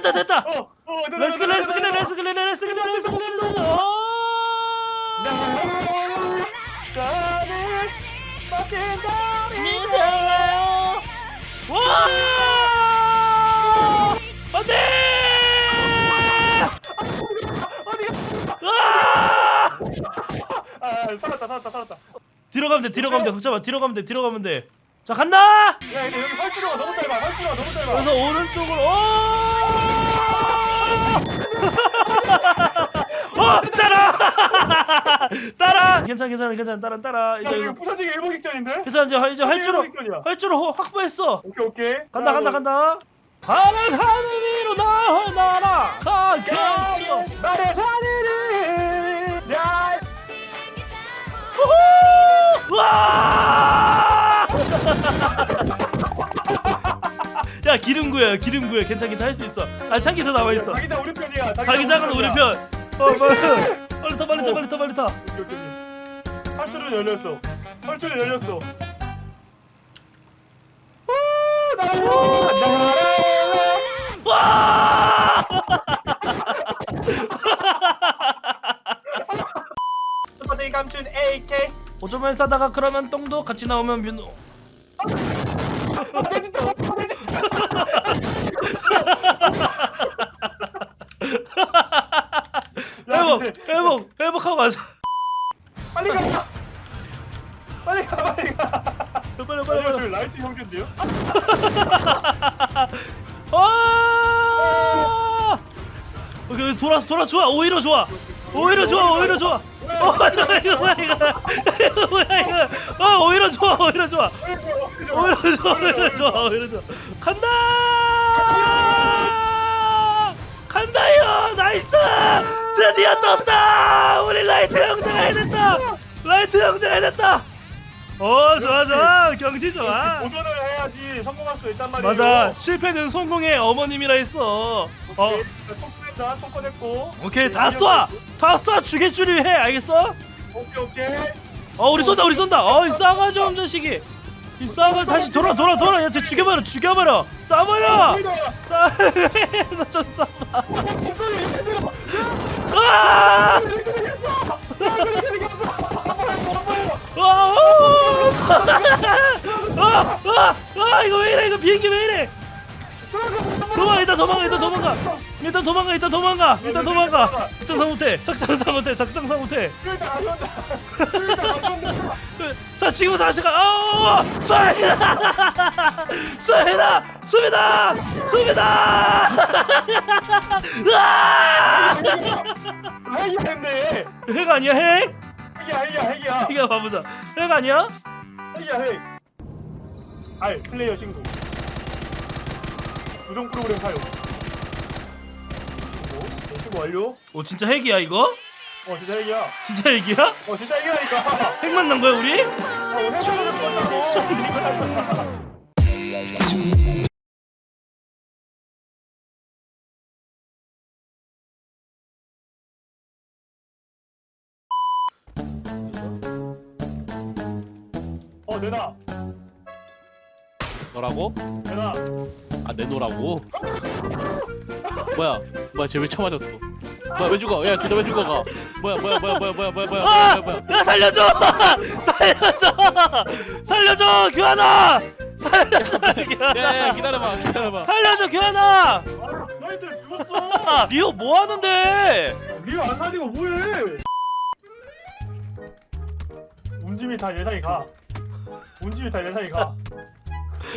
됐다 됐다 어, 어, 레츠 됐다, 레츠 됐다, 레츠 레츠 레츠 레츠 레츠 오 나는 바뀐다. 믿어요 와 안돼 아! 아, 살았다, 살았다, 살았다. 뒤로 가면 돼 뒤로 가면 돼 잠깐만 뒤로 가면 돼 뒤로 가면 돼 자 간다 야, 근데 여기 활주로가 너무 짧아. 활주로가 너무 짧아. 그래서 오른쪽으로 오! 어 따라 따라 괜찮아 괜찮아 괜찮아 따라 따라 야, 이제 이거 이거 부서지기 일본 직전인데? 괜찮아 이제 이제 활주로. 활주로 확보했어 오케이, 오케이. 간다 간다 간다 파란 하늘 위로 날아라 가겠죠 나의 하늘을 야, 우후! 와! 기름구야 기름구야. 괜찮 괜찮 할수 있어. 아 창기 더 남아 있어. 자기장 우리 편이야. 자기 장은 우리 편 어, 빨리 빨리 타 빨리 타 빨리 타 빨리 타. 활주로 열렸어. 활주로 열렸어. 와! 스파데이 감춘 AK. 오줌을 싸다가 그러면 똥도 같이 나오면 민호 아! 오케이 돌아 돌아 좋아. 오히려 좋아. 오히려 좋아 오히려 좋아. 어 잠깐 이거 뭐야 이거. 이거 뭐야 이거. 어 오히려 좋아 오히려 좋아. 오히려 좋아 오히려 좋아 오히려 좋아. 간다! 간다요! 나이스! 드디어 떴다! 우리 라이트 형제가 해냈다! 라이트 형제가 해냈다! 어 좋아 좋아. 경치 좋아. 도전을 해야지 성공할 수 있단 말이에요. 맞아 실패는 성공의 어머님이라 했어 어 어. 통과했다, 통과했고. 오케이 다 쏴 다 쏴 죽여주려 해 알겠어 오케이, 오케이. 어 우리 쏜다 우리 쏜다 어이 싸가지 없는 자식이 이 싸가 다시 돌아 돌아 돌아 야쟤 죽여버려 죽여버려 쏴버려 쏴봐 이렇게 들어. 아! 아! 아! 아! 이거 왜 이래 이거 비행기 왜 이래 도망가 일단 도망가 일단 도망가 일단 도망가 일단 도망가 일단 도망가 작전사 못해 작전사 못해 작전사 못해. 자 지금 다시 가 어! 수비다 수비다 수비다 수비다! 핵이야, 근데. 핵 아니야 핵? 핵이야, 핵이야, 핵이야. 이거 봐보자 핵 아니야? 핵이야, 핵. 알, 플레이어 신고. 구동 프로그램 사용. 신고. 네, 신고 완료. 오 진짜 핵이야 이거? 어, 진짜 핵이야. 진짜 핵이야? 어, 진짜 핵이라니까. 핵 만난 거야 우리? 어, 핵 만났다고. 어, 내놔. 너라고? 내놔. 아 내노라고? 뭐야 뭐야 쟤왜 쳐맞았어 뭐야 왜 죽어 야 둘다 왜 죽어가 뭐야 뭐야 뭐야 뭐야 뭐야 뭐야 뭐야 아! 뭐야 뭐야 야 살려줘! 살려줘! 살려줘 규환아! 살려줘! 야야 기다려봐 기다려봐 살려줘 규환아! 아, 너희들 죽었어. 아, 리오 뭐 하는데? 리오 안 살리고 뭐해? 움직임이 다 예상이 가. 움직임이 다 예상이 가.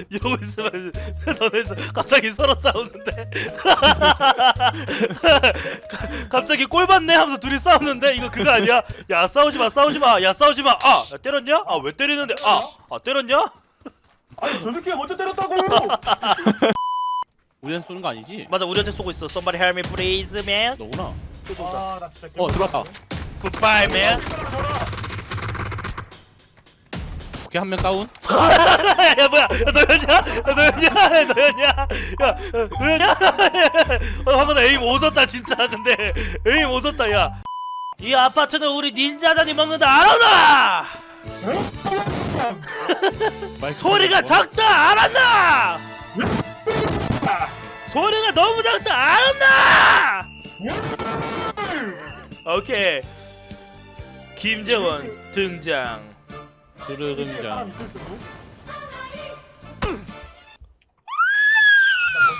이러고 있으면 너네서 갑자기 서로 싸우는데 갑자기 꼴 받네 하면서 둘이 싸우는데 이거 그거 아니야? 야 싸우지 마 싸우지 마야 싸우지 마 아! 야, 때렸냐? 아 왜 때리는데? 아! 아 때렸냐? 아니 저 새끼가 먼저 때렸다고. 우리한테 쏘는 거 아니지? 맞아 우리한테 쏘고 있어 Somebody help me please man 너구나 아나 진짜. 어 들어왔다 Goodbye man 오케이 한 명 다운 야 뭐야 야, 너였냐? 야, 너였냐? 야, 너였냐? 야 너였냐? 어, 방금 나 에임 오졌다 진짜 근데 에임 오졌다 야이 아파트는 우리 닌자단이 먹는다 알았나? 마이크 소리가 뭐? 작다 알았나? 소리가 너무 작다 안나 오케이 김재원 등장 사람 있을 수도. 뭔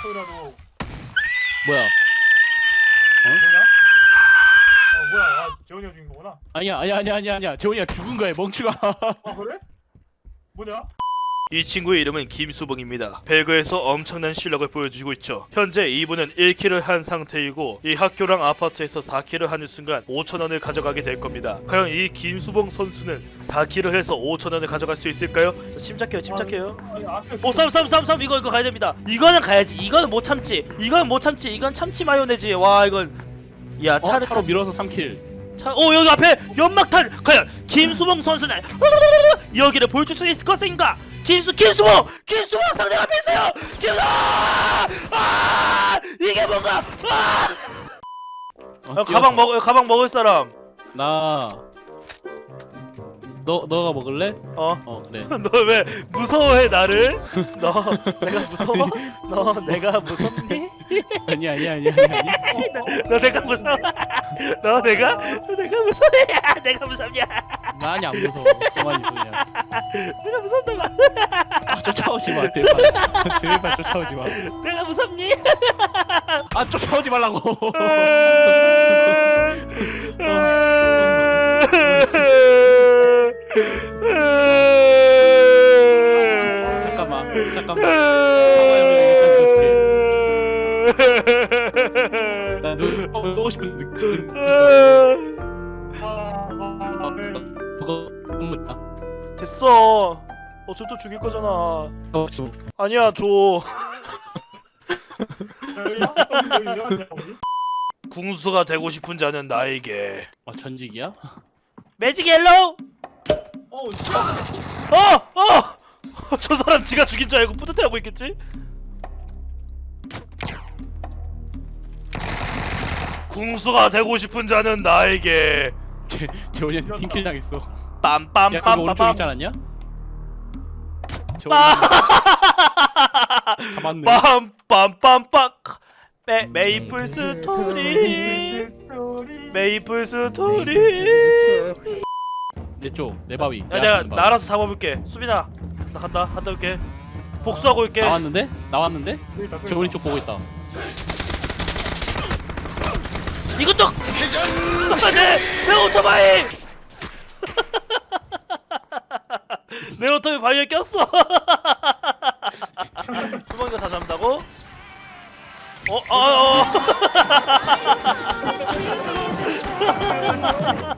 소리라도 뭐야 뭐냐? 어 뭐야? 아 재원이가 죽인 거구나. 아니야 아니야 아니야 아니야 아니야 재원이가 죽은 거야 멍충아 아 그래? 뭐냐? 이 친구의 이름은 김수봉입니다. 배그에서 엄청난 실력을 보여주고 있죠. 현재 이분은 1킬을 한 상태이고 이 학교랑 아파트에서 4킬을 하는 순간 5천원을 가져가게 될 겁니다. 과연 이 김수봉 선수는 4킬을 해서 5천원을 가져갈 수 있을까요? 자, 침착해요 침착해요. 아니 앞에 오, 삼, 삼, 삼, 삼, 이거, 이거 가야 됩니다. 이거는 가야지. 이거는 못 참지. 이건 못 참지. 이건 참치 마요네즈. 와, 이건. 야, 어, 차를 차로 타. 밀어서 3킬 차, 오, 여기 앞에 연막탄. 과연 김수봉 선수는 여기를 보여줄 수 있을 것인가? 김수, 김수봉, 김수봉 상대가 있어요. 김수, 아, 이게 뭔가? 아, 어, 야, 가방 먹, 가방 먹을 사람. 나 너, 너가 먹을래? 어. 어 그래 너 왜 무서워해 나를? 너 내가 무서워? 너 내가 무섭니? 아니야 아니야 아니야 아니야 너 내가 무서워? 너 내가 너 내가 무서워? 내가 무섭냐? 나 아니 안 무서워 가만히 있어 그냥 내가 무섭다고? 아 쫓아오지 마 제발 제발 쫓아오지 내가 무섭니? 마아 쫓아오지 말라고 나 눈 보고 싶은 느낌 아. 그거 너무 있다 됐어. 어차피 또 죽일 거잖아. 아니야 줘. 궁수가 되고 싶은 자는 나에게 아 전직이야? 매직 옐로우. 어. 어! 어! 저 사람 지가 죽인 줄 알고 뿌듯해하고 있겠지? 궁수가 되고 싶은 자는 나에게. 제 재원이한테 킹킬 당했어. 야 그거 오른쪽 빰빰빰빰빰 있지 않았냐? 재원이 잡았네. 빰빰빰빰. 메, 메이플 스토리. 메이플 스토리. 내쪽 내 바위. 야 내가 나라서 잡아볼게. 수빈아 나 간다 갔다 올게. 복수하고 올게. 나왔는데? 나왔는데? 재원이 쪽 보고 있다 이것도 내, 내 오토바이 내 오토바이 바위에 꼈어 주머니가 다 잡는다고? 어? 어? 어?